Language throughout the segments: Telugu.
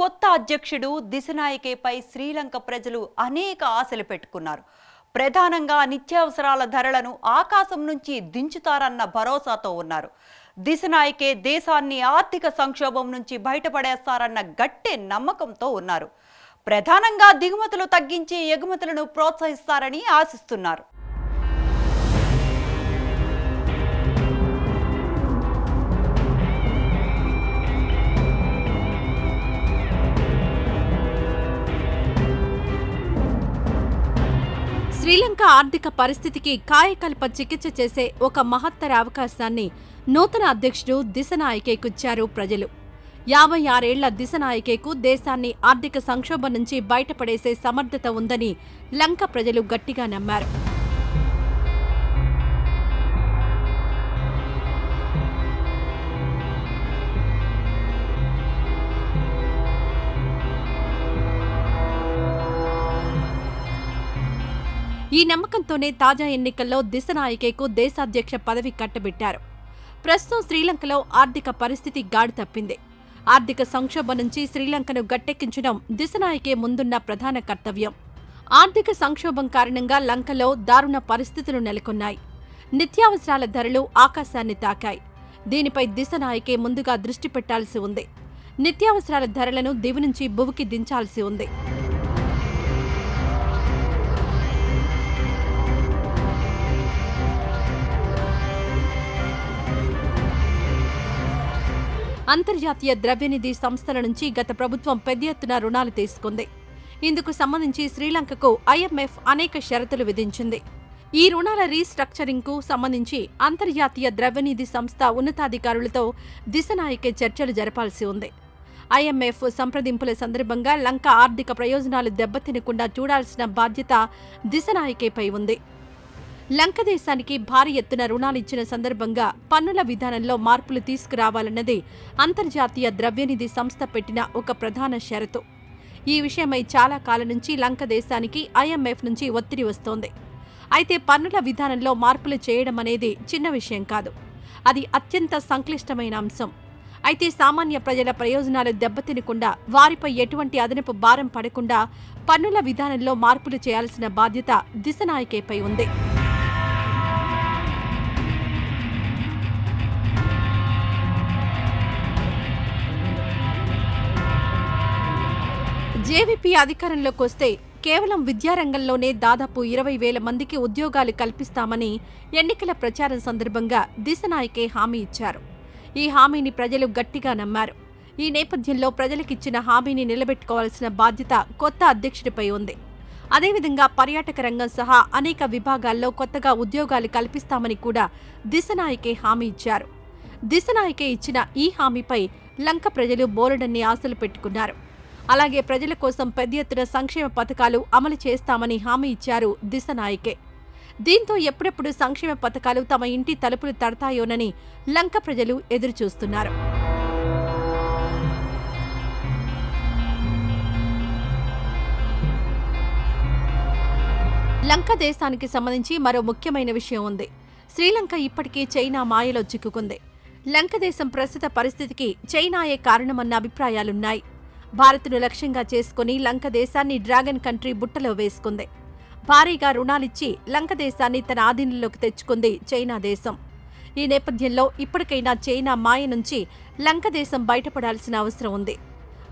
కొత్త అధ్యక్షుడు దిశనాయకేపై శ్రీలంక ప్రజలు అనేక ఆశలు పెట్టుకున్నారు. ప్రధానంగా నిత్యావసరాల ధరలను ఆకాశం నుంచి దించుతారన్న భరోసాతో ఉన్నారు. దిశనాయకే దేశాన్ని ఆర్థిక సంక్షోభం నుంచి బయటపడేస్తారన్న గట్టి నమ్మకంతో ఉన్నారు. ప్రధానంగా దిగుమతులు తగ్గించి ఎగుమతులను ప్రోత్సహిస్తారని ఆశిస్తున్నారు. శ్రీలంక ఆర్థిక పరిస్థితికి కాయకల్ప చికిత్స చేసే ఒక మహత్తర అవకాశాన్ని నూతన అధ్యక్షుడు దిశనాయకేకిచ్చారు ప్రజలు. యాభై ఆరేళ్ళ దిశనాయకేకు దేశాన్ని ఆర్థిక సంక్షోభం నుంచి బయటపడేసే సమర్థత ఉందని లంక ప్రజలు గట్టిగా నమ్మారు. ఈ నమ్మకంతోనే తాజా ఎన్నికల్లో దిశ నాయకేకు దేశాధ్యక్ష పదవి కట్టబెట్టారు. ప్రస్తుతం శ్రీలంకలో ఆర్థిక పరిస్థితి గాడి తప్పింది. ఆర్థిక సంక్షోభం నుంచి శ్రీలంకను గట్టెక్కించడం దిశనాయకే ముందున్న ప్రధాన కర్తవ్యం. ఆర్థిక సంక్షోభం కారణంగా లంకలో దారుణ పరిస్థితులు నెలకొన్నాయి. నిత్యావసరాల ధరలు ఆకాశాన్ని తాకాయి. దీనిపై దిశనాయకే ముందుగా దృష్టి పెట్టాల్సి ఉంది. నిత్యావసరాల ధరలను దివి నుంచి భువికి దించాల్సి ఉంది. అంతర్జాతీయ ద్రవ్యనిధి సంస్థల నుంచి గత ప్రభుత్వం పెద్ద ఎత్తున రుణాలు తీసుకుంది. ఇందుకు సంబంధించి శ్రీలంకకు ఐఎంఎఫ్ అనేక షరతులు విధించింది. ఈ రుణాల రీస్ట్రక్చరింగ్కు సంబంధించి అంతర్జాతీయ ద్రవ్యనిధి సంస్థ ఉన్నతాధికారులతో దిశనాయకే చర్చలు జరపాల్సి ఉంది. ఐఎంఎఫ్ సంప్రదింపుల సందర్భంగా లంక ఆర్థిక ప్రయోజనాలు దెబ్బతినకుండా చూడాల్సిన బాధ్యత దిశనాయకేపై ఉంది. లంకదేశానికి భారీ ఎత్తున రుణాలిచ్చిన సందర్భంగా పన్నుల విధానంలో మార్పులు తీసుకురావాలన్నది అంతర్జాతీయ ద్రవ్యనిధి సంస్థ పెట్టిన ఒక ప్రధాన షరతు. ఈ విషయమై చాలా కాలం నుంచి లంక దేశానికి ఐఎంఎఫ్ నుంచి ఒత్తిడి వస్తోంది. అయితే పన్నుల విధానంలో మార్పులు చేయడం అనేది చిన్న విషయం కాదు. అది అత్యంత సంక్లిష్టమైన అంశం. అయితే సామాన్య ప్రజల ప్రయోజనాలు దెబ్బతినకుండా వారిపై ఎటువంటి అదనపు భారం పడకుండా పన్నుల విధానంలో మార్పులు చేయాల్సిన బాధ్యత దిశనాయకేపై ఉంది. జేవీపీ అధికారంలోకి వస్తే కేవలం విద్యారంగంలోనే దాదాపు ఇరవై వేల మందికి ఉద్యోగాలు కల్పిస్తామని ఎన్నికల ప్రచారం సందర్భంగా దిశనాయకే హామీ ఇచ్చారు. ఈ హామీని ప్రజలు గట్టిగా నమ్మారు. ఈ నేపథ్యంలో ప్రజలకిచ్చిన హామీని నిలబెట్టుకోవాల్సిన బాధ్యత కొత్త అధ్యక్షుడిపై ఉంది. అదేవిధంగా పర్యాటక రంగం సహా అనేక విభాగాల్లో కొత్తగా ఉద్యోగాలు కల్పిస్తామని కూడా దిశనాయకే హామీ ఇచ్చారు. దిశనాయకే ఇచ్చిన ఈ హామీపై లంక ప్రజలు బోలెడన్ని ఆశలు పెట్టుకున్నారు. అలాగే ప్రజల కోసం పెద్ద ఎత్తున సంక్షేమ పథకాలు అమలు చేస్తామని హామీ ఇచ్చారు దిశ నాయకే. దీంతో ఎప్పుడెప్పుడు సంక్షేమ పథకాలు తమ ఇంటి తలుపులు తడతాయోనని లంక ప్రజలు ఎదురుచూస్తున్నారు. లంక దేశానికి సంబంధించి మరో ముఖ్యమైన విషయం ఉంది. శ్రీలంక ఇప్పటికీ చైనా మాయలో చిక్కుకుంది. లంక దేశం ప్రస్తుత పరిస్థితికి చైనాయే కారణమన్న అభిప్రాయాలున్నాయి. భారత్ను లక్ష్యంగా చేసుకుని లంక దేశాన్ని డ్రాగన్ కంట్రీ బుట్టలో వేసుకుంది. భారీగా రుణాలిచ్చి లంక దేశాన్ని తన ఆధీనంలోకి తెచ్చుకుంది చైనా దేశం. ఈ నేపథ్యంలో ఇప్పటికైనా చైనా మాయ నుంచి లంక దేశం బయటపడాల్సిన అవసరం ఉంది.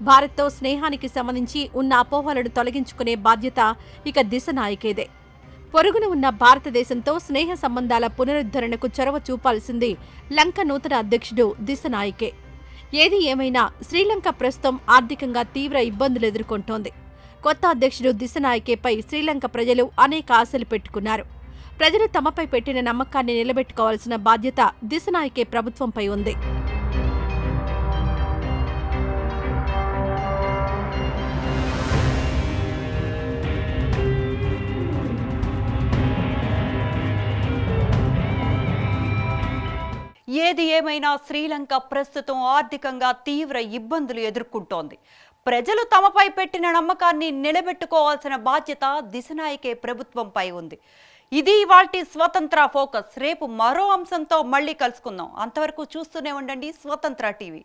భారత్తో స్నేహానికి సంబంధించి ఉన్న అపోహలను తొలగించుకునే బాధ్యత ఇక దిశ నాయకేదే. పొరుగున ఉన్న భారతదేశంతో స్నేహ సంబంధాల పునరుద్ధరణకు చొరవ చూపాల్సింది లంక నూతన అధ్యక్షుడు దిశ నాయకే. ఏది ఏమైనా శ్రీలంక ప్రస్తుతం ఆర్థికంగా తీవ్ర ఇబ్బందులు ఎదుర్కొంటోంది. కొత్త అధ్యక్షుడు దిశనాయకేపై శ్రీలంక ప్రజలు అనేక ఆశలు పెట్టుకున్నారు. ప్రజలు తమపై పెట్టిన నమ్మకాన్ని నిలబెట్టుకోవాల్సిన బాధ్యత దిశనాయకే ప్రభుత్వంపై ఉంది. ఏది ఏమైనా శ్రీలంక ప్రస్తుతం ఆర్థికంగా తీవ్ర ఇబ్బందులు ఎదుర్కొంటోంది. ప్రజలు తమపై పెట్టిన నమ్మకాన్ని నిలబెట్టుకోవాల్సిన బాధ్యత దిశనాయకే ప్రభుత్వంపై ఉంది. ఇది ఇవాల్టి స్వతంత్ర ఫోకస్. రేపు మరో అంశంతో మళ్ళీ కలుసుకుందాం. అంతవరకు చూస్తూనే ఉండండి స్వతంత్ర టీవీ.